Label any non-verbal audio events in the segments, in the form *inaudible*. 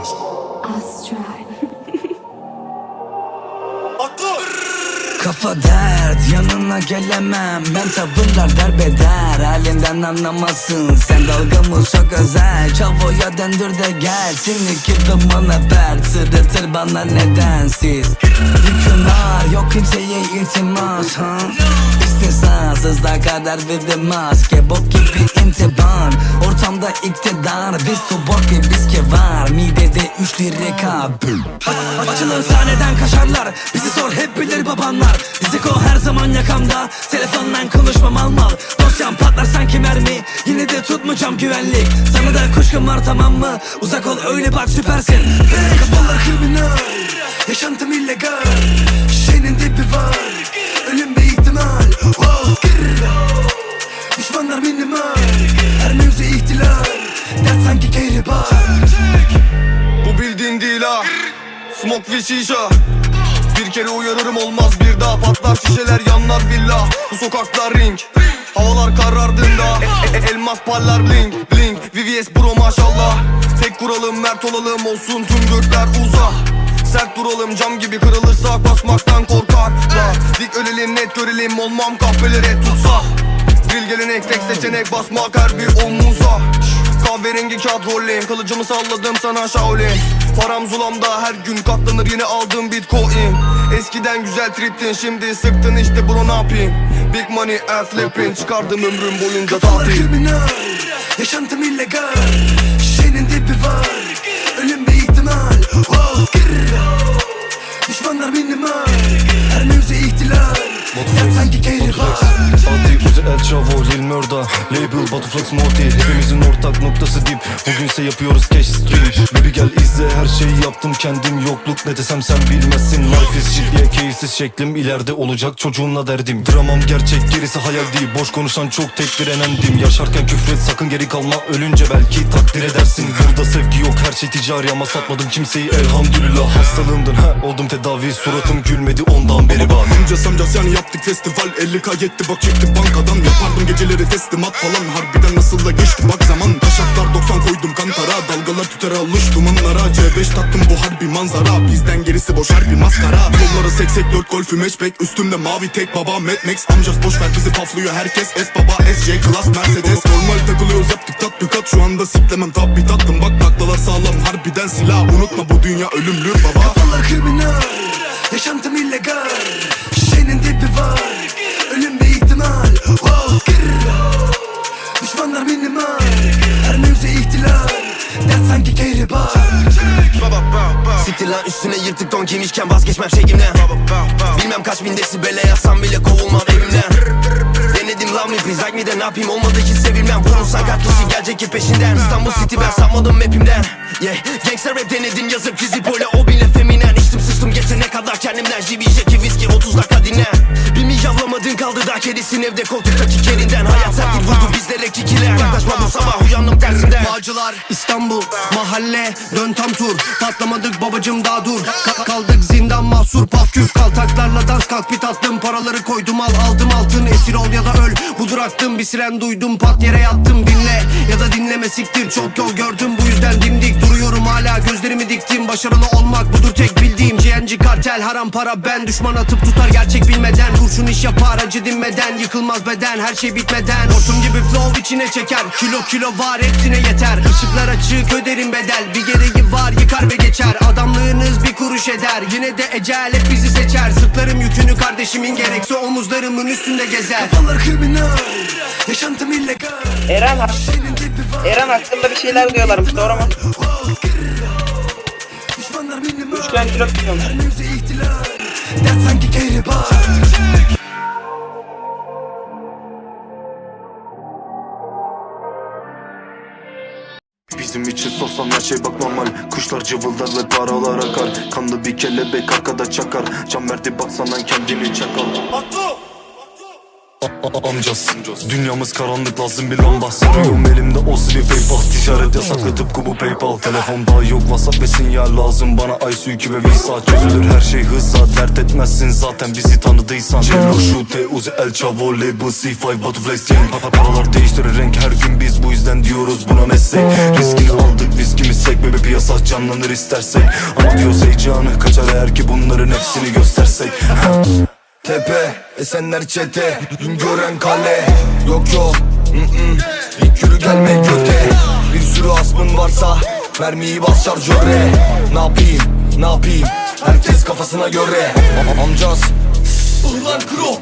*laughs* Kafa dert yanına gelemem. Ben tavırlar derbeder. Halinden anlamazsın. Sen dalgamız çok özel? Çavoya döndür de gel. Seni gibi bana ver Sırıtır bana nedensiz var yok kimseye iltimas ha? İstisnasızlığa kadar verdim maske. Bok gibi intiban. Ortamda iktidar. Biz tubok bir biske var. Midede üç lirika. Açılır sahneden kaşarlar. Bizi sor hep bilir babanlar. Riziko her zaman yakamda. Telefondan konuşmam al mal. Dosyam patlar sanki mermi. Yine de tutmayacağım güvenlik. Sana da kuşkum var tamam mı? Uzak ol öyle bak süpersin. Hey, Kafalar kriminal. Yaşantım illegal. Şişenin dibi var Smoke ve şişa Bir kere uyarırım olmaz bir daha Patlar. Şişeler yanlar villa Bu sokaklar ring. Havalar karardığında e- e- Elmas parlar bling bling VVS bro maşallah. Tek kuralım mert olalım olsun tüm gökler uza. Sert duralım cam gibi kırılırsa basmaktan korkarlar Dik ölelim net görelim olmam kahvelere tutsa Drill gelenek tek seçenek basmak her bir omuza. Kahverengi kağıt rolleyim Kılıcımı salladım sana Shaolin Param zulamda her gün katlanır yine aldığım bitcoin. Eskiden güzel triptin şimdi sıktın işte bro ne yapayım? Big money and flipping Çıkardım ömrüm boyunca Kafalar tatil. kriminal Yaşantım illegal Şişenin dibi var Ölüm bir ihtimal wow, skr. Düşmanlar minimal sanki kehribar Altı yüzü El Chavo, Lil Murda. Label, Batuflex, Morty. Hepimizin ortak noktası dip. Bugünse yapıyoruz cash stream Baby gel izle her şeyi yaptım. Kendim Yokluk ne desem sen bilmezsin. Life is shit diye keyifsiz şeklim ileride olacak çocuğunla derdim. Dramam gerçek gerisi hayal değil. Boş konuşan çok tek direnendim Yaşarken küfret sakın geri kalma. Ölünce belki takdir edersin. Burada sevgi yok her şey ticari ama satmadım kimseyi. Elhamdülillah Hastalığımdan ha oldum tedavi. Suratım gülmedi ondan beri bak. Amcas amcas yani yaptık festival 50k yetti bak çıktık bankadan. Yapardım geceleri teslimat falan Harbiden nasıl da geçti bak zaman. Taşaklar 90 koydum kantara Dalgalar tüter almış dumanlara. C5 taktım bu harbi manzara Bizden gerisi boş harbi maskara. Yollara seksek 4 golfü matchback Üstümde mavi tek baba Mad Max. Amcas boş ver bizi paflıyor herkes S baba SC Class Mercedes. Normal takılıyoruz yaptık tatbikat Şu anda siklemem tabi tattım Bak taklalar sağlam harbiden silah. Unutma bu dünya ölümlü baba. Kafalar kriminal Yaşantım illegal Dibi var. Ölüm bir ihtimal wow. Düşmanlar minimal. Her mevzu ihtilal. Dert sanki kehribar Siktir üstüne yırtık don giymişken vazgeçmem şeyimden Bilmem kaç bin desibele yatsam bile kovulmam evimden Denedim lan bir like mi de ne yapayım? Olmadı hiç sevilmem Vurursan kaç kişi gelecek ki peşinden. İstanbul City ben sanmadım mapimden. Yeah Gangster rap denedim yazıp fizik böyle. O bile feminen. İçtim sıçtım geçene kadar kendimden. JB kaldı daha kedisin evde koltuktaki kerinden Hayat sertlik vurdu bizlere kikiler Yaklaşma. Bu sabah uyandım tersinden. Bağcılar. İstanbul mahalle dön tam tur. Patlamadık babacım daha dur. Ka- Kaldık zindan mahsur paf küf Kaltaklarla dans kalk bit attım Paraları koydum al aldım altın. Esir ol ya da öl. Budur aktım Bir siren duydum. Pat yere yattım Dinle. Ya da dinleme siktir. Çok yol gördüm bu yüzden dimdik Duruyorum. Hala gözlerimi diktim. Başarılı olmak budur tek bildiğim. GNG kartel haram para. Ben Düşman atıp tutar gerçek bilmeden. Kurşun iş yapar acı dinmeden. Yıkılmaz beden her şey bitmeden. Hortum gibi flow içine çeker. Kilo kilo var hepsine yeter. Işıklar açık öderim bedel. Bir gereği var yıkar ve geçer. Adamlığınız bir kuruş eder. Yine de ecel hep bizi seçer. Sırtlarım yükünü kardeşimin gerekse omuzlarımın üstünde gezer. Kafalar kriminal Yaşantım illegal. Eren, Eren hakkında bir şeyler diyorlarmış doğru mu? Üçgen kilo tutuyormuş. Her mevzu ihtilal. Dert sanki kehribar Sorsam her şey bak normal Kuşlar cıvıldar ve paralar akar. Kanlı bir kelebek arkada çakar. Can verdi baksanan kendini çakal A- a- Amcas Dünyamız karanlık lazım bir lamba. Sarıyorum elimde o sivri paypal Ticaret yasaklı tıpkı bu paypal Telefonda yok. Whatsapp ve sinyal lazım Bana. Sülkü ve visa Çözülür. Her şey hızla Dert etmezsin zaten. Bizi tanıdıysan Cello şute uzi el chavo label C5 Butterflies gang Pa- pa- Paralar değiştirir. Renk her gün biz bu yüzden diyoruz buna meslek Riskini aldık viskimiz sek. Bebe piyasa canlanır istersek. Ama diyoruz heyecanı kaçar eğer ki bunların hepsini göstersek Tepe, esenler çete Gün gören kale. Yok yok mm-mm. İlk yürü gelme göte. Bir sürü asmın varsa Mermiyi bas şarjöre Ne yapayım, ne yapayım? Herkes kafasına göre. Am- Amcaz Ihlan kro,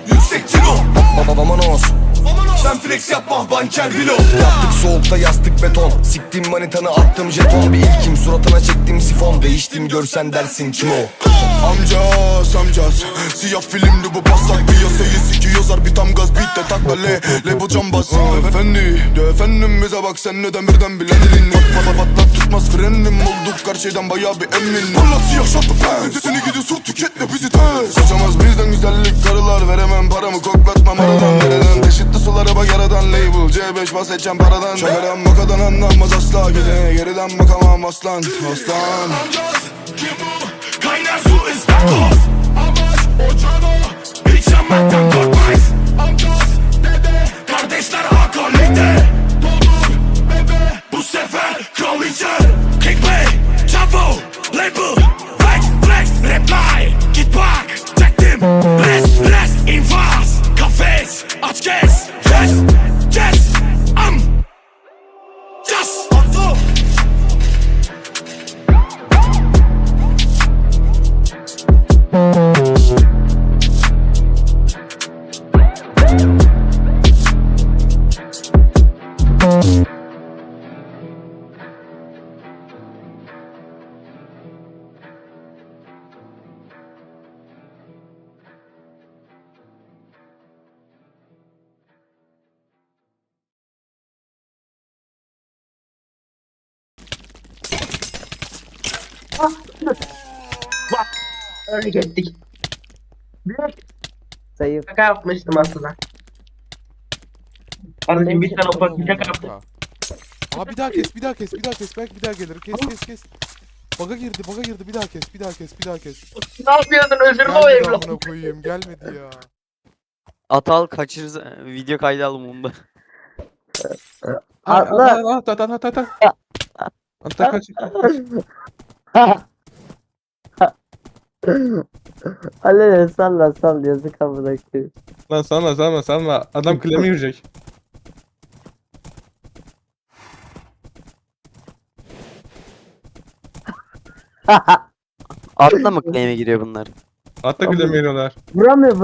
flex yapma banker bilo Yaptık soğukta yastık beton Siktim manitanı attım jeton. Bir ilkim suratına çektim sifon Değiştim görsen dersin kim o? Amcas amcas Siyah filmdi bu pasak Piyasayı sikiyoruz harbi tam gaz Beat de takla le Le bu cambaz Efendi de efendimize bak sen neden birden bilen dilin Pat pat pat patlat tutmaz frenim Olduk her şeyden bayağı bir emin. Parlat siyah şatlı pens Seni gidi sur tüketle bizi tez. Kaçamaz bizden güzellik karılar Veremem paramı koklatmam label C5 bas edeceğim paradan. Şakadan makadan anlanmaz asla. Gidene geriden bakamam aslan. Aslan. Kaynar su ıstakoz Amaç ocağına Hiç yanmaktan korkmayız Öyle geçtik. Zayıf. Şaka yapmıştım aslında. Kardeşim bir tane ufak bir şaka yaptım. Aa bir daha kes, bir daha kes, bir daha kes. Belki bir daha gelir. Kes, kes, kes. Baga girdi, baga girdi. Bir daha kes, bir daha kes, bir daha kes. Ne yapıyordun özür o Gelmedi evlat. amına koyayım, gelmedi ya. Atal kaçırırız. Video kaydı alım onda. Atla. At, at, at, at, at, at. Ata kaç. *laughs* *laughs* Halil salla sal yazık amına koyayım. Lan sanma, sanma, sanma. Adam kleme girecek. Atla mı claim'e giriyor bunlar? Hatta kleme giriyorlar. Vuramıyor